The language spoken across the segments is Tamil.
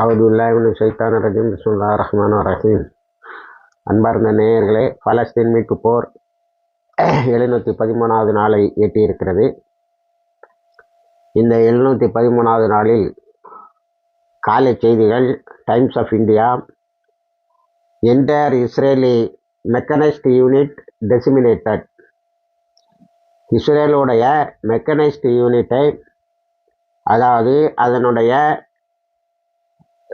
அவுதுல்லாஹின் சைத்தான ரஜீம். சுல்லா ரஹ்மான் ரஹீம். அன்பார்ந்த நேயர்களே பலஸ்தீன் மீட்பு போர் எழுநூற்றி பதிமூணாவது நாளை எட்டியிருக்கிறது. இந்த எழுநூற்றி பதிமூணாவது நாளில் காலை செய்திகள் Times of India entire Israeli mechanised unit decimated. இஸ்ரேலுடைய மெக்கனைஸ்ட் யூனிட்டை அதாவது அதனுடைய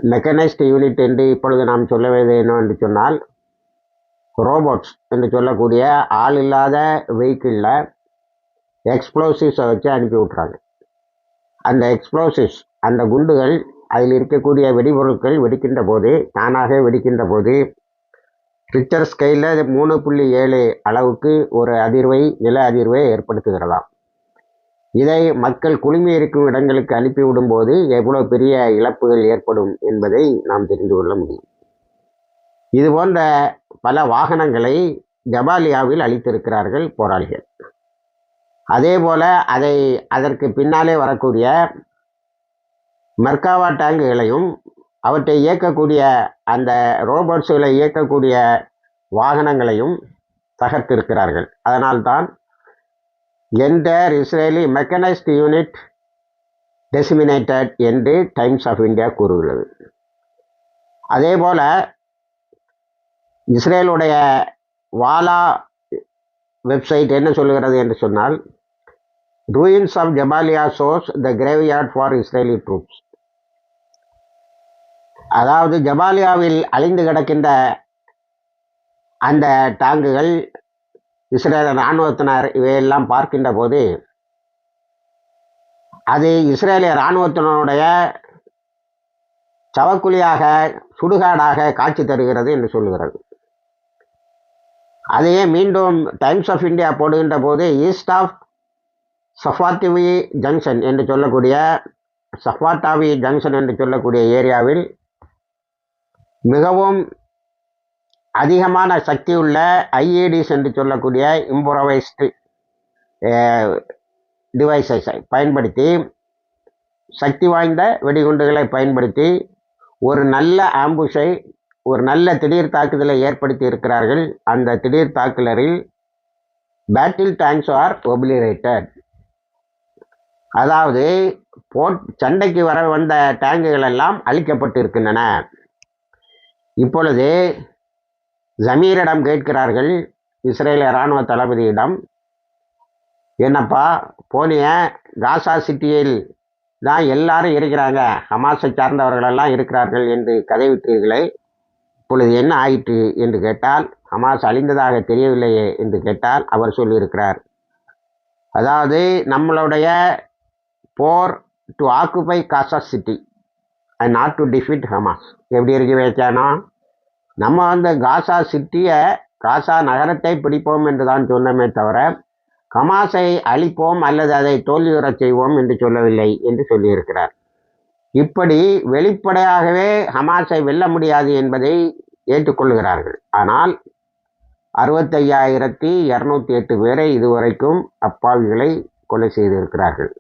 மெக்கனைஸ்ட் யூனிட் என்று இப்பொழுது நாம் சொல்ல வேண்டியது என்னவென்று சொன்னால் ரோபோட்ஸ் என்று சொல்லக்கூடிய ஆள் இல்லாத வெஹிக்கிளில் எக்ஸ்ப்ளோசிவ்ஸை வச்சு அனுப்பி விட்றாங்க அந்த எக்ஸ்ப்ளோசிவ்ஸ் அந்த குண்டுகள் அதில் இருக்கக்கூடிய வெடிபொருட்கள் வெடிக்கின்ற போது தானாக வெடிக்கின்ற போது ரிச்சர் ஸ்கேலில் மூணு புள்ளி ஏழு அளவுக்கு ஒரு அதிர்வை நில அதிர்வை ஏற்படுத்துகிறதாம். இதை மக்கள் குழுமி இருக்கும் இடங்களுக்கு அனுப்பிவிடும் போது எவ்வளோ பெரிய இழப்புகள் ஏற்படும் என்பதை நாம் தெரிந்து கொள்ள முடியும். இது போன்ற பல வாகனங்களை ஜபாலியாவில் அளித்திருக்கிறார்கள் போராளிகள். அதே போல அதை அதற்கு பின்னாலே வரக்கூடிய மெர்காவா டேங்குகளையும் அவற்றை இயக்கக்கூடிய அந்த ரோபோட்ஸுகளை இயக்கக்கூடிய வாகனங்களையும் தகர்த்திருக்கிறார்கள். அதனால்தான் entire Israeli mechanised unit decimated என்று டைம்ஸ் ஆஃப் இந்தியா கூறுகிறது. அதே போல் இஸ்ரேலுடைய வாலா வெப்சைட் என்ன சொல்லுகிறது என்று சொன்னால் ruins of Jabalia source the graveyard for Israeli troops அதாவது ஜபாலியாவில் அழிந்து கிடக்கின்ற அந்த டாங்குகள் இஸ்ரேல் இராணுவத்தினர் இவையெல்லாம் பார்க்கின்ற போது அது இஸ்ரேலிய இராணுவத்தினருடைய சவக்குழியாக சுடுகாடாக காட்சி தருகிறது என்று சொல்லுகிறது. அதையே மீண்டும் டைம்ஸ் ஆஃப் இந்தியா போடுகின்ற போது ஈஸ்ட் ஆஃப் சஃபாத்திவி ஜங்ஷன் என்று சொல்லக்கூடிய சஃபாட்டாவி ஜங்ஷன் என்று சொல்லக்கூடிய ஏரியாவில் மிகவும் அதிகமான சக்தி உள்ள ஐஏடிஸ் என்று சொல்லக்கூடிய இம்ப்ரவைஸ்டு டிவைசஸை பயன்படுத்தி சக்தி வாய்ந்த வெடிகுண்டுகளை பயன்படுத்தி ஒரு நல்ல ஆம்புஷை ஒரு நல்ல திடீர் தாக்குதலை ஏற்படுத்தி இருக்கிறார்கள். அந்த திடீர் தாக்குதலில் பேட்டில் டேங்க்ஸ் ஆர் ஒபிலிரேட்டட் அதாவது போட் சண்டைக்கு வர வந்த டேங்குகள் எல்லாம் அழிக்கப்பட்டு இருக்கின்றன இப்பொழுது ஜமீரிடம் கேட்கிறார்கள் இஸ்ரேல இராணுவ தளபதியிடம் என்னப்பா போனிய காசா சிட்டியில் தான் எல்லாரும் இருக்கிறாங்க ஹமாஸை சார்ந்தவர்களெல்லாம் இருக்கிறார்கள் என்று கதைவிட்டீர்களே இப்பொழுது என்ன ஆயிற்று? என்று கேட்டால் ஹமாஸ் அழிந்ததாக தெரியவில்லையே என்று கேட்டால் அவர் சொல்லியிருக்கிறார். அதாவது நம்மளுடைய போர் to occupy Gaza city and not to defeat Hamas எப்படி இருக்கு வைக்கானா நம்ம அந்த காசா சிட்டியை காசா நகரத்தை பிடிப்போம் என்று தான் சொன்னமே தவிர கமாசை அழிப்போம் அல்லது அதை தோல்வியுறச் செய்வோம் என்று சொல்லவில்லை என்று சொல்லியிருக்கிறார். இப்படி வெளிப்படையாகவே ஹமாஸை வெல்ல முடியாது என்பதை ஏற்றுக்கொள்கிறார்கள். ஆனால் அறுபத்தையாயிரத்தி இரநூத்தி எட்டு பேரை இதுவரைக்கும் அப்பாவிகளை கொலை செய்திருக்கிறார்கள்.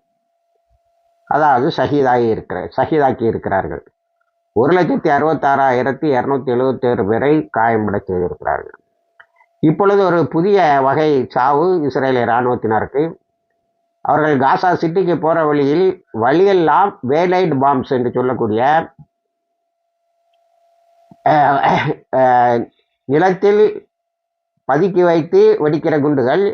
அதாவது சகிதாகி இருக்கிற சகிதாக்கி இருக்கிறார்கள். ஒரு லட்சத்தி அறுபத்தாறாயிரத்தி இரநூத்தி எழுபத்தேழு பேரை காயம்பட செய்திருக்கிறார்கள். இப்பொழுது ஒரு புதிய வகை சாவு இஸ்ரேலிய இராணுவத்தினருக்கு. அவர்கள் காசா சிட்டிக்கு போகிற வழியில் வழியெல்லாம் வேலைட் பாம்ஸ் என்று சொல்லக்கூடிய நிலத்தில் பதுக்கி வைத்து வெடிக்கிற குண்டுகள்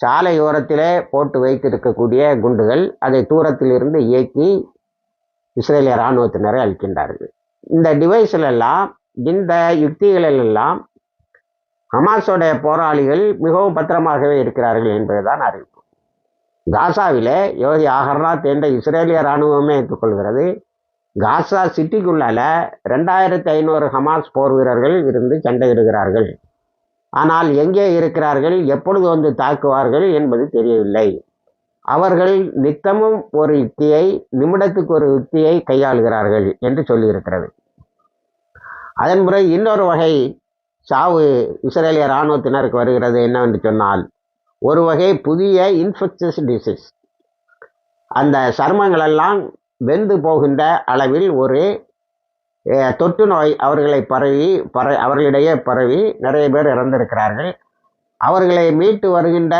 சாலையோரத்திலே போட்டு வைத்திருக்கக்கூடிய குண்டுகள் அதை தூரத்தில் இருந்து இயக்கி இஸ்ரேலிய இராணுவத்தினரை அளிக்கின்றார்கள் இந்த டிவைஸ்லெல்லாம் இந்த யுக்திகளிலெல்லாம் ஹமாஸோடைய போராளிகள் மிகவும் பத்திரமாகவே இருக்கிறார்கள் என்பதுதான் அறிவிப்பு. காசாவிலே யோகி ஆகர்நாத் என்ற இஸ்ரேலிய இராணுவமே ஏற்றுக்கொள்கிறது காசா சிட்டிக்குள்ளால ரெண்டாயிரத்தி ஐநூறு ஹமாஸ் போர் வீரர்கள் இருந்து சண்டையிடுகிறார்கள். ஆனால் எங்கே இருக்கிறார்கள் எப்பொழுது வந்து தாக்குவார்கள் என்பது தெரியவில்லை. அவர்கள் நித்தமும் ஒரு யுக்தியை நிமிடத்துக்கு ஒரு யுக்தியை கையாளுகிறார்கள் என்று சொல்லியிருக்கிறது. அதன் பிறகு இன்னொரு வகை சாவு இஸ்ரேலிய இராணுவத்தினருக்கு வருகிறது. என்னவென்று சொன்னால் ஒரு வகை புதிய இன்ஃபெக்ஷஸ் டிசீஸ் அந்த சர்மங்களெல்லாம் வெந்து போகின்ற அளவில் ஒரு தொற்று நோய் அவர்களை பரவி பர அவர்களிடையே பரவி நிறைய பேர் இறந்திருக்கிறார்கள். அவர்களை மீட்டு வருகின்ற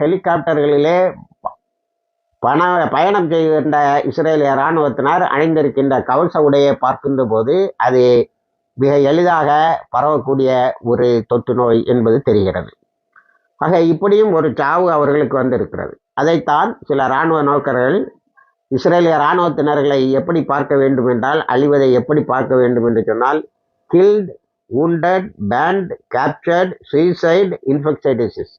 ஹெலிகாப்டர்களிலே பண பயணம் செய்கின்ற இஸ்ரேலிய இராணுவத்தினர் அணிந்திருக்கின்ற கவச உடையை பார்க்கின்ற போது அது மிக எளிதாக பரவக்கூடிய ஒரு தொற்று நோய் என்பது தெரிகிறது. ஆக இப்படியும் ஒரு சாவு அவர்களுக்கு வந்திருக்கிறது. அதைத்தான் சில இராணுவ நோக்கர்கள் இஸ்ரேலிய இராணுவத்தினர்களை எப்படி பார்க்க வேண்டும் என்றால் அழிவதை எப்படி பார்க்க வேண்டும் என்று சொன்னால் கில்ட் wounded பேண்ட் captured suicide infected disease.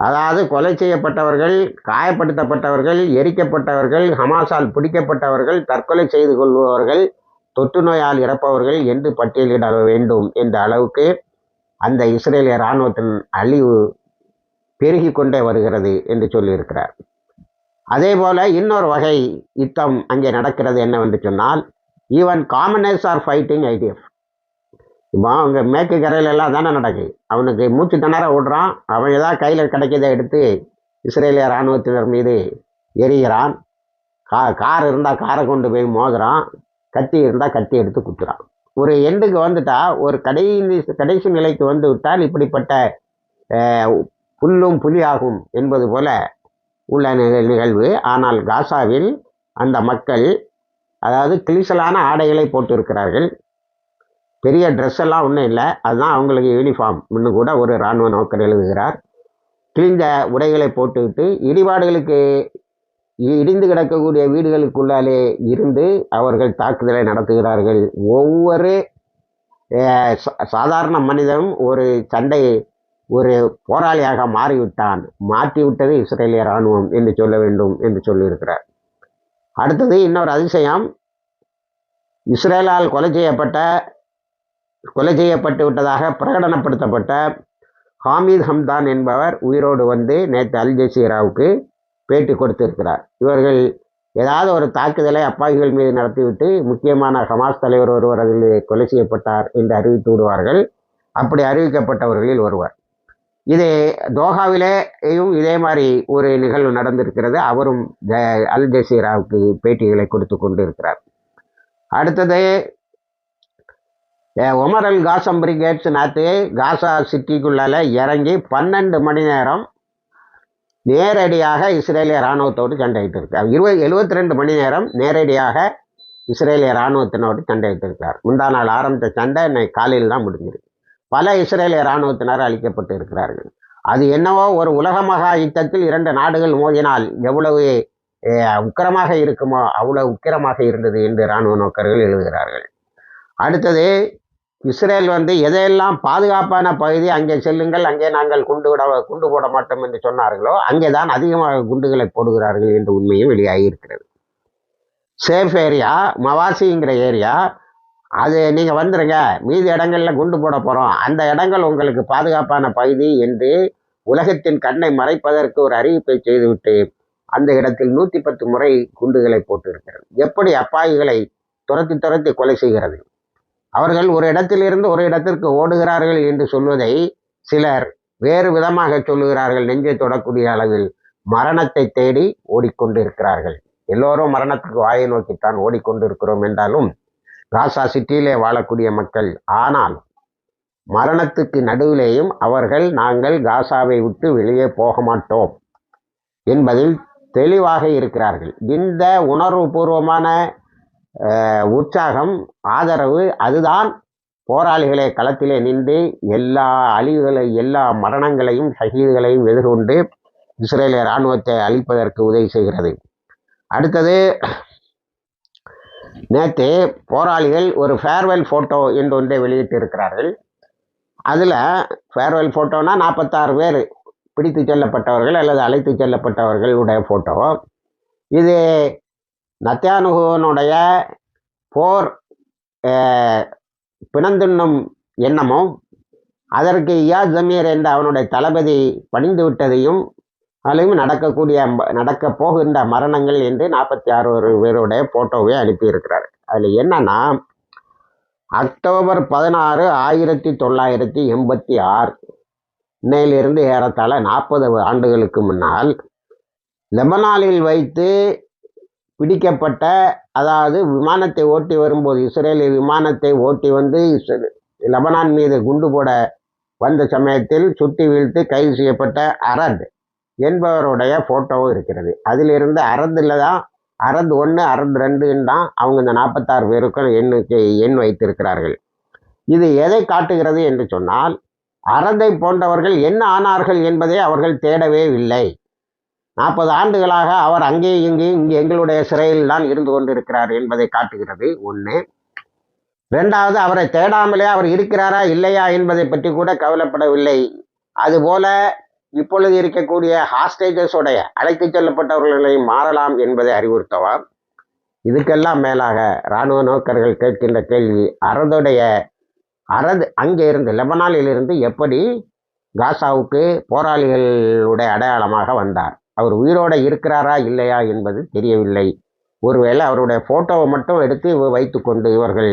அதாவது கொலை செய்யப்பட்டவர்கள் காயப்படுத்தப்பட்டவர்கள் எரிக்கப்பட்டவர்கள் ஹமாஸால் பிடிக்கப்பட்டவர்கள் தற்கொலை செய்து கொள்பவர்கள் தொற்று நோயால் இறப்பவர்கள் என்று பட்டியலிட வேண்டும் என்ற அளவுக்கு அந்த இஸ்ரேலிய இராணுவத்தின் அழிவு பெருகி கொண்டே வருகிறது என்று சொல்லியிருக்கிறார். அதே போல இன்னொரு வகை யுத்தம் அங்கே நடக்கிறது என்னவென்று சொன்னால் even commoners are fighting IDF இப்போ அவங்க மேற்கு கரையிலெல்லாம் தானே நடக்குது அவனுக்கு மூச்சு திணற விடுறான். அவன் ஏதாவது கையில் கிடைக்கிறதை எடுத்து இஸ்ரேலிய இராணுவத்தினர் மீது எரிகிறான் கா கார் இருந்தால் காரை கொண்டு போய் மோதுறான். கத்தி இருந்தால் கத்தி எடுத்து குத்துறான். ஒரு எண்டுக்கு வந்துட்டா ஒரு கடைசி கடைசி நிலைக்கு வந்து விட்டால் இப்படிப்பட்ட புல்லும் புலியாகும் என்பது போல உள்ள நிக- நிகழ்வு. ஆனால் காசாவில் அந்த மக்கள் அதாவது கிளிசலான ஆடைகளை போட்டிருக்கிறார்கள். பெரிய ட்ரெஸ் எல்லாம் ஒன்றும் இல்லை. அதுதான் அவங்களுக்கு யூனிஃபார்ம் இன்னும் கூட ஒரு இராணுவ நோக்கர் எழுதுகிறார். கிழிந்த உடைகளை போட்டுவிட்டு இடிபாடுகளுக்கு இடிந்து கிடக்கக்கூடிய வீடுகளுக்குள்ளாலே இருந்து அவர்கள் தாக்குதலை நடத்துகிறார்கள். ஒவ்வொரு சா- சாதாரண மனிதனும் ஒரு சண்டை ஒரு போராளியாக மாறிவிட்டான். மாற்றிவிட்டது இஸ்ரேலிய இராணுவம் என்று சொல்ல வேண்டும் என்று சொல்லியிருக்கிறார். அடுத்தது இன்னொரு அதிசயம். இஸ்ரேலால் கொலை செய்யப்பட்ட கொலை செய்யப்பட்டு விட்டதாக பிரகடனப்படுத்தப்பட்ட ஹாமித் ஹம்தான் என்பவர் உயிரோடு வந்து நேற்று அல் ஜசீராவுக்கு பேட்டி கொடுத்திருக்கிறார். இவர்கள் ஏதாவது ஒரு தாக்குதலை அப்பாவிகள் மீது நடத்திவிட்டு முக்கியமான ஹமாஸ் தலைவர் ஒருவர் அதில் கொலை செய்யப்பட்டார் என்று அறிவித்து விடுவார்கள். அப்படி அறிவிக்கப்பட்டவர்களில் ஒருவர். இது தோஹாவிலேயும் இதே மாதிரி ஒரு நிகழ்வு நடந்திருக்கிறது. அவரும் அல் ஜசீராவுக்கு பேட்டிகளை கொடுத்து கொண்டு இருக்கிறார் அடுத்தது ஒமரல் காசம் பிரிகேட்ஸ் நாத்து காசா சிட்டிக்குள்ளால இறங்கி பன்னெண்டு மணி நேரம் நேரடியாக இஸ்ரேலிய இராணுவத்தோடு சண்டையிட்டு இருக்கார் இருபது எழுபத்தி ரெண்டு மணி நேரம் நேரடியாக இஸ்ரேலிய இராணுவத்தினோடு சண்டையிட்டு இருக்கார் முந்தா நாள் ஆரம்பித்த சண்டை இன்னைக்கு காலையில் தான் முடிஞ்சிருக்கு. பல இஸ்ரேலிய இராணுவத்தினர் அழிக்கப்பட்டு இருக்கிறார்கள். அது என்னவோ ஒரு உலக மகா யுத்தத்தில் இரண்டு நாடுகள் மோதினால் எவ்வளவு உக்கிரமாக இருக்குமோ அவ்வளவு உக்கிரமாக இருந்தது என்று இராணுவ நோக்கர்கள் எழுதுகிறார்கள். அடுத்தது இஸ்ரேல் வந்து எதையெல்லாம் பாதுகாப்பான பகுதி அங்கே செல்லுங்கள் அங்கே நாங்கள் குண்டு விட குண்டு போட மாட்டோம் என்று சொன்னார்களோ அங்கே தான் அதிகமாக குண்டுகளை போடுகிறார்கள் என்ற உண்மையும் வெளியாகி இருக்கிறது. சேஃப் ஏரியா மவாசிங்கிற ஏரியா அது நீங்கள் வந்துடுங்க மீதி இடங்களில் குண்டு போட போகிறோம் அந்த இடங்கள் உங்களுக்கு பாதுகாப்பான பகுதி என்று உலகத்தின் கண்ணை மறைப்பதற்கு ஒரு அறிவிப்பை செய்துவிட்டு அந்த இடத்தில் நூற்றி பத்து முறை குண்டுகளை போட்டு இருக்கிறது எப்படி அப்பாவிகளை துரத்தி துரத்தி கொலை செய்கிறது? அவர்கள் ஒரு இடத்திலிருந்து ஒரு இடத்திற்கு ஓடுகிறார்கள் என்று சொல்வதை சிலர் வேறு விதமாக சொல்லுகிறார்கள். நெஞ்சை தொடக்கூடிய அளவில் மரணத்தை தேடி ஓடிக்கொண்டிருக்கிறார்கள். எல்லோரும் மரணத்துக்கு வாயை நோக்கித்தான் ஓடிக்கொண்டிருக்கிறோம் என்றாலும் காசா சிட்டியிலே வாழக்கூடிய மக்கள் ஆனால் மரணத்துக்கு நடுவிலேயும் அவர்கள் நாங்கள் காசாவை விட்டு வெளியே போக மாட்டோம் என்பதில் தெளிவாக இருக்கிறார்கள். இந்த உணர்வுபூர்வமான உற்சாகம் ஆதரவு அதுதான் போராளிகளை களத்திலே நின்று எல்லா அழிவுகளை எல்லா மரணங்களையும் ஷஹீதுகளையும் எதிர்கொண்டு இஸ்ரேலிய இராணுவத்தை அழிப்பதற்கு உதவி செய்கிறது. அடுத்தது நேற்று போராளிகள் ஒரு ஃபேர்வெல் ஃபோட்டோ என்று ஒன்றை வெளியிட்டிருக்கிறார்கள். அதில் ஃபேர்வெல் ஃபோட்டோனா நாற்பத்தாறு பேர் பிடித்து செல்லப்பட்டவர்கள் அல்லது அழைத்து செல்லப்பட்டவர்களுடைய ஃபோட்டோ இது நத்தியானுகனுடைய போர் பிணந்துண்ணும் எண்ணமும் அதற்கு இயாஸ் ஜமீர் என்ற அவனுடைய தளபதி பணிந்து விட்டதையும் அதிலும் நடக்கக்கூடிய ம- நடக்க போகின்ற மரணங்கள் என்று நாற்பத்தி ஆறு ஒரு பேருடைய ஃபோட்டோவை அனுப்பியிருக்கிறார். அதில் என்னன்னா அக்டோபர் பதினாறு ஆயிரத்தி தொள்ளாயிரத்தி எண்பத்தி ஆறு இன்னையிலிருந்து ஏறத்தாழ நாற்பது ஆண்டுகளுக்கு முன்னால் லெபனானில் வைத்து பிடிக்கப்பட்ட அதாவது விமானத்தை ஓட்டி வரும்போது இஸ்ரேலிய விமானத்தை ஓட்டி வந்து இஸ்ரே- லெபனான் மீது குண்டு போட வந்த சமயத்தில் சுட்டி வீழ்த்து கைது செய்யப்பட்ட அரத் என்பவருடைய ஃபோட்டோவும் இருக்கிறது. அதிலிருந்து அரதில் தான் அரத் ஒன்று அரத் ரெண்டுன்னு தான் அவங்க இந்த நாற்பத்தாறு பேருக்கும் எண்ணுக்கு எண் வைத்திருக்கிறார்கள். இது எதை காட்டுகிறது என்று சொன்னால் அறந்தை போன்றவர்கள் என்ன ஆனார்கள் என்பதை அவர்கள் தேடவே இல்லை. நாற்பது ஆண்டுகளாக அவர் அங்கே இங்கே இங்கே எங்களுடைய சிறையில் தான் இருந்து கொண்டிருக்கிறார் என்பதை காட்டுகிறது. ஒன்று ரெண்டாவது அவரை தேடாமலே அவர் இருக்கிறாரா இல்லையா என்பதை பற்றி கூட கவலைப்படவில்லை. அதுபோல இப்பொழுது இருக்கக்கூடிய ஹாஸ்டேஜஸோடைய அழைத்துச் செல்லப்பட்டவர்களை மாறலாம் என்பதை அறிவுறுத்தவா? இதுக்கெல்லாம் மேலாக இராணுவ நோக்கர்கள் கேட்கின்ற கேள்வி அரதுடைய அரது அங்கே இருந்து லெபனானில் இருந்து எப்படி காசாவுக்கு போராளிகளுடைய அடையாளமாக வந்தார்? அவர் உயிரோட இருக்கிறாரா இல்லையா என்பது தெரியவில்லை. ஒருவேளை அவருடைய ஃபோட்டோவை மட்டும் எடுத்து வைத்துக்கொண்டு இவர்கள்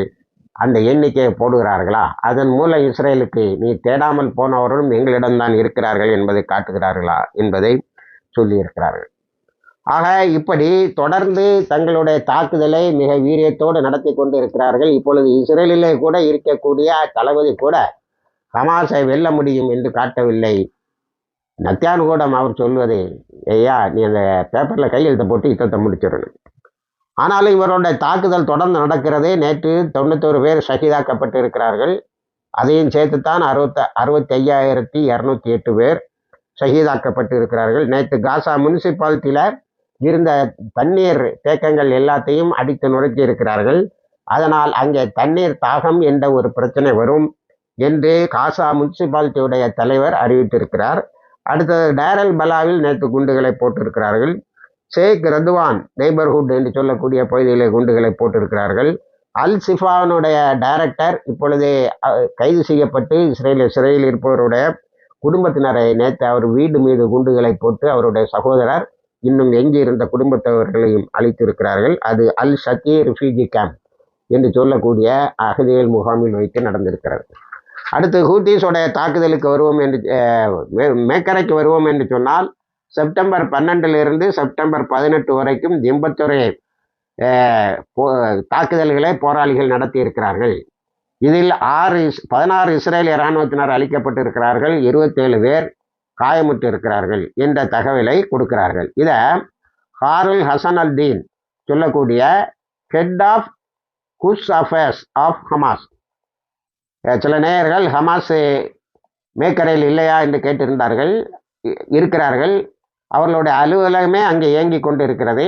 அந்த எண்ணிக்கையை போடுகிறார்களா? அதன் மூலம் இஸ்ரேலுக்கு நீ தேடாமல் போனவர்களும் எங்களிடம்தான் இருக்கிறார்கள் என்பதை காட்டுகிறார்களா என்பதை சொல்லியிருக்கிறார்கள். ஆக இப்படி தொடர்ந்து தங்களுடைய தாக்குதலை மிக வீரியத்தோடு நடத்தி கொண்டு இருக்கிறார்கள் இப்பொழுது இஸ்ரேலிலே கூட இருக்கக்கூடிய தளபதி கூட ஹமாஸை வெல்ல முடியும் என்று காட்டவில்லை. நத்தியானுகூடம் அவர் சொல்வது ஐயா நீ அந்த பேப்பரில் கையெழுத்தை போட்டு யுத்தத்தை முடிச்சிடணும். ஆனாலும் இவருடைய தாக்குதல் தொடர்ந்து நடக்கிறதே நேற்று தொண்ணூத்தோரு பேர் ஷஹீதாக்கப்பட்டு இருக்கிறார்கள் அதையும் சேர்த்துத்தான் அறுபத்த அறுபத்தி ஐயாயிரத்தி இரநூத்தி எட்டு பேர் ஷஹீதாக்கப்பட்டு இருக்கிறார்கள் நேற்று காசா முனிசிபாலிட்டியில் இருந்த தண்ணீர் தேக்கங்கள் எல்லாத்தையும் அடித்து நுழைக்கி இருக்கிறார்கள். அதனால் அங்கே தண்ணீர் தாகம் என்ற ஒரு பிரச்சனை வரும் என்று காசா முனிசிபாலிட்டியுடைய தலைவர் அறிவித்திருக்கிறார். அடுத்தது டேரல் பலாவில் நேற்று குண்டுகளை போட்டிருக்கிறார்கள். ஷேக் ரதுவான் நெய்பர்ஹுட் என்று சொல்லக்கூடிய பகுதியில் குண்டுகளை போட்டிருக்கிறார்கள். அல் சிஃபானுடைய டைரக்டர் இப்பொழுது கைது செய்யப்பட்டு இஸ்ரேலில் சிறையில் இருப்பவருடைய குடும்பத்தினரை நேற்று அவர் வீடு மீது குண்டுகளை போட்டு அவருடைய சகோதரர் இன்னும் எஞ்சி இருந்த குடும்பத்தவர்களையும் அழித்திருக்கிறார்கள். அது அல் ஷக்கி ரிஃப்யூஜி கேம்ப் என்று சொல்லக்கூடிய அகதிகள் முகாமில் வைத்து நடந்திருக்கிறது. அடுத்து ஹூத்தீஸோடைய தாக்குதலுக்கு வருவோம் என்று மேக்கரைக்கு வருவோம் என்று சொன்னால் செப்டம்பர் பன்னெண்டிலிருந்து செப்டம்பர் பதினெட்டு வரைக்கும் திம்பத்துறை போ- தாக்குதல்களை போராளிகள் நடத்தி இருக்கிறார்கள் இதில் ஆறு இஸ்- பதினாறு இஸ்ரேலிய இராணுவத்தினர் அளிக்கப்பட்டிருக்கிறார்கள் இருபத்தேழு பேர் காயமுற்று இருக்கிறார்கள் என்ற தகவலை கொடுக்கிறார்கள். இதை ஹாருல் ஹசன் அல் தீன் சொல்லக்கூடிய ஹெட் ஆஃப் குஸ் அஃபேர்ஸ் ஆஃப் ஹமாஸ் சில நேயர்கள் ஹமாஸ் மேக்கரையில் இல்லையா என்று கேட்டிருந்தார்கள் இ- இருக்கிறார்கள். அவர்களுடைய அலுவலகமே அங்கே இயங்கி கொண்டு இருக்கிறது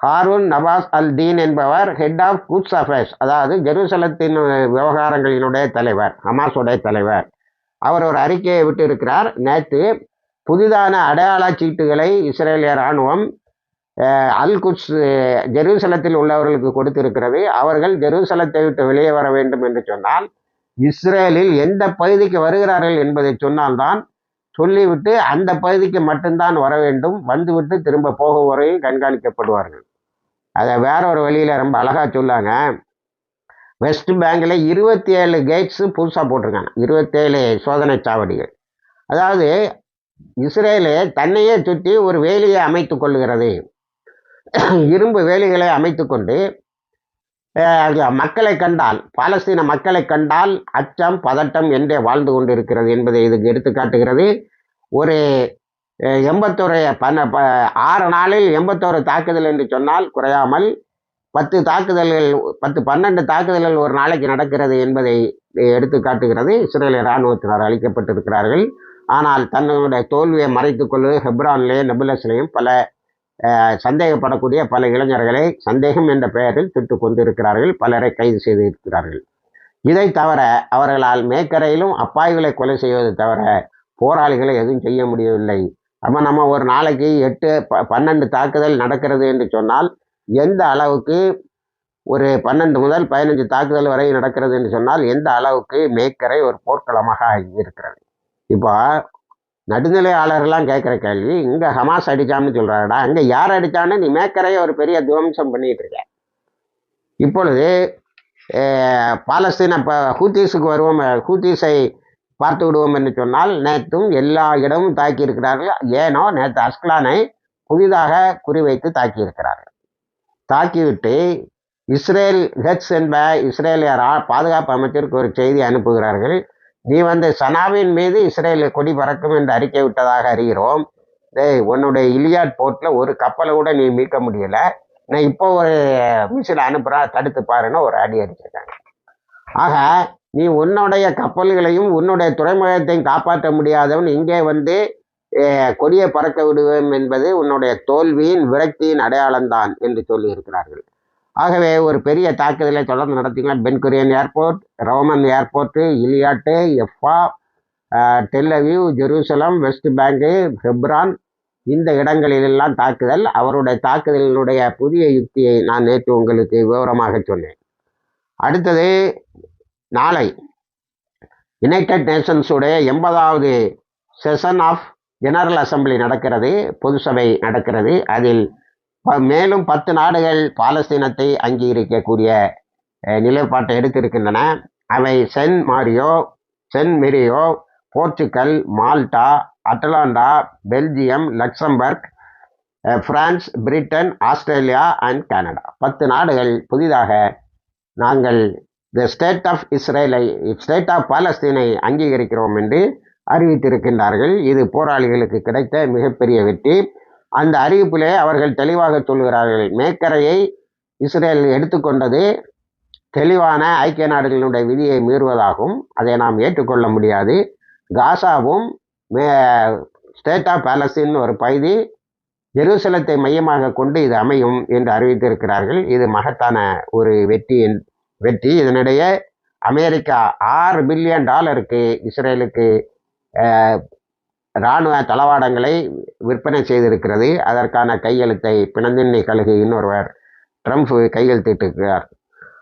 ஹாரூன் நவாஸ் அல் தீன் என்பவர் ஹெட் ஆஃப் குட்ஸ் அஃபேர்ஸ் அதாவது ஜெருசலத்தின் விவகாரங்களினுடைய தலைவர் ஹமாஸுடைய தலைவர். அவர் ஒரு அறிக்கையை விட்டு இருக்கிறார் நேற்று புதிதான அடையாள சீட்டுகளை இஸ்ரேலிய இராணுவம் அல் குட்ஸ் ஜெருசலத்தில் உள்ளவர்களுக்கு கொடுத்திருக்கிறது. அவர்கள் ஜெருசலத்தை விட்டு வெளியே வர வேண்டும் என்று சொன்னால் இஸ்ரேலில் எந்த பகுதிக்கு வருகிறார்கள் என்பதை சொன்னால்தான் சொல்லிவிட்டு அந்த பகுதிக்கு மட்டும்தான் வர வேண்டும். வந்துவிட்டு திரும்ப போகும் வரையும் கண்காணிக்கப்படுவார்கள். அதை வேற ஒரு வழியில் ரொம்ப அழகாக சொல்லாங்க. வெஸ்ட் பேங்கில் இருபத்தி ஏழு கேட்ஸு புதுசாக போட்டிருக்காங்க. இருபத்தேழு சோதனை சாவடிகள். அதாவது இஸ்ரேலு தன்னையே சுற்றி ஒரு வேலியை அமைத்து கொள்ளுகிறது. இரும்பு வேலிகளை அமைத்து கொண்டு மக்களை கண்டால் பாலஸ்தீன மக்களை கண்டால் அச்சம் பதட்டம் என்றே வாழ்ந்து கொண்டிருக்கிறது என்பதை இதுக்கு எடுத்துக்காட்டுகிறது. ஒரு எண்பத்தொரு பன்ன ப ஆறு நாளில் எண்பத்தோரு தாக்குதல் என்று சொன்னால் குறையாமல் பத்து தாக்குதல்கள் பத்து பன்னெண்டு தாக்குதல்கள் ஒரு நாளைக்கு நடக்கிறது என்பதை எடுத்து காட்டுகிறது இஸ்ரேலிய இராணுவத்தினர் அளிக்கப்பட்டிருக்கிறார்கள். ஆனால் தன்னுடைய தோல்வியை மறைத்துக்கொள்ள ஹெப்ரான்லேயும் நெபுலஸ்லேயும் பல சந்தேகப்படக்கூடிய பல இளைஞர்களை சந்தேகம் என்ற பெயரில் சுட்டு கொண்டிருக்கிறார்கள் பலரை கைது செய்திருக்கிறார்கள். இதை தவிர அவர்களால் மேக்கரையிலும் அப்பாய்களை கொலை செய்வதை தவிர போராளிகளை எதுவும் செய்ய முடியவில்லை. அப்போ நம்ம ஒரு நாளைக்கு எட்டு ப பன்னெண்டு தாக்குதல் நடக்கிறது என்று சொன்னால் எந்த அளவுக்கு ஒரு பன்னெண்டு முதல் பதினஞ்சு தாக்குதல் வரை நடக்கிறது என்று சொன்னால் எந்த அளவுக்கு மேக்கரை ஒரு போர்க்களமாக ஆகி இருக்கிறது இப்போ நடுநிலையாளர்கள்லாம் கேட்குற கேள்வி இங்கே ஹமாஸ் அடித்தான்னு சொல்கிறாடா அங்கே யார் அடித்தான்னு நீ மேக்கரையே ஒரு பெரிய துவம்சம் பண்ணிகிட்டு இருக்க. இப்பொழுது பாலஸ்தீன் பாலஸ்தீன இப்போ ஹூத்தீஸுக்கு வருவோம் ஹூத்தீஸை பார்த்து விடுவோம் என்று சொன்னால் நேற்றும் எல்லா இடமும் தாக்கி இருக்கிறார்கள் ஏனோ நேற்று அஸ்கலானை புதிதாக குறிவைத்து தாக்கி இருக்கிறார்கள் தாக்கிவிட்டு இஸ்ரேல் ஹெட்ஸ் என்ப இஸ்ரேலிய பாதுகாப்பு அமைச்சருக்கு ஒரு செய்தி அனுப்புகிறார்கள். நீ வந்து சனாவின் மீது இஸ்ரேலில் கொடி பறக்கும் என்று அறிக்கை விட்டதாக அறிகிறோம். டேய் உன்னுடைய இலியாட் போர்ட்டில் ஒரு கப்பலை கூட நீ மீட்க முடியலை. நான் இப்போ ஒரு மிசில் அனுப்புகிறா தடுத்து பாருன்னு ஒரு அடி அடிச்சிருக்காங்க. ஆக நீ உன்னுடைய கப்பல்களையும் உன்னுடைய துறைமுகத்தையும் காப்பாற்ற முடியாதவன் இங்கே வந்து கொடியை பறக்க விடுவேன் என்பது உன்னுடைய தோல்வியின் விரக்தியின் அடையாளம்தான் என்று சொல்லி இருக்கிறார்கள் ஆகவே ஒரு பெரிய தாக்குதலை தொடர்ந்து நடத்திக்கலாம் Ben Gurion airport Ramon airport Eilat Haifa Tel Aviv Jerusalem West Bank Hebron. இந்த இடங்களிலெல்லாம் தாக்குதல். அவருடைய தாக்குதலினுடைய புதிய யுக்தியை நான் நேற்று உங்களுக்கு விவரமாக சொன்னேன். அடுத்தது நாளை யுனைடெட் நேஷன்ஸுடைய எண்பதாவது செஷன் ஆஃப் ஜெனரல் அசம்பிளி நடக்கிறது பொது சபை நடக்கிறது. அதில் மேலும் பத்து நாடுகள் பாலஸ்தீனத்தை அங்கீகரிக்கக்கூடிய நிலைப்பாட்டை எடுத்திருக்கின்றன. அவை San Marino San Marino Portugal Malta Atlanta Belgium Luxembourg France Britain Australia and Canada. பத்து நாடுகள் புதிதாக நாங்கள் த ஸ்டேட் ஆஃப் இஸ்ரேலை ஸ்டேட் ஆஃப் பாலஸ்தீனை அங்கீகரிக்கிறோம் என்று அறிவித்திருக்கின்றார்கள். இது போராளிகளுக்கு கிடைத்த மிகப்பெரிய வெற்றி. அந்த அறிவிப்பிலே அவர்கள் தெளிவாக சொல்கிறார்கள் மேக்கரையை இஸ்ரேல் எடுத்துக்கொண்டது தெளிவான ஐக்கிய நாடுகளினுடைய விதியை மீறுவதாகும். அதை நாம் ஏற்றுக்கொள்ள முடியாது. காசாவும் மே ஸ்டேட் ஆஃப் பேலஸின் ஒரு பகுதி ஜெருசலத்தை மையமாக கொண்டு இது அமையும் என்று அறிவித்திருக்கிறார்கள். இது மகத்தான ஒரு வெற்றி வெற்றி. இதனிடையே அமெரிக்கா ஆறு பில்லியன் டாலருக்கு இஸ்ரேலுக்கு இராணுவ தளவாடங்களை விற்பனை செய்திருக்கிறது. அதற்கான கையெழுத்தை பிணந்தின்னி கழுகு இன்னொருவர் ட்ரம்ப் கையெழுத்திட்டிருக்கிறார்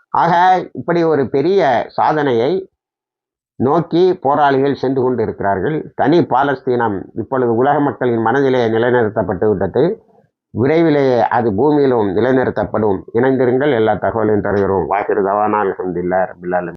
ஆக இப்படி ஒரு பெரிய சாதனையை நோக்கி போராளிகள் சென்று கொண்டு இருக்கிறார்கள் தனி பாலஸ்தீனம் இப்பொழுது உலக மக்களின் மனதிலே நிலைநிறுத்தப்பட்டு விட்டது. விரைவிலேயே அது பூமியிலும் நிலைநிறுத்தப்படும். இணைந்திருங்கள் எல்லா தகவலையும் தருகிறோம். வாகிர் தவானா அலமதுல்லா ரபில்லாலும்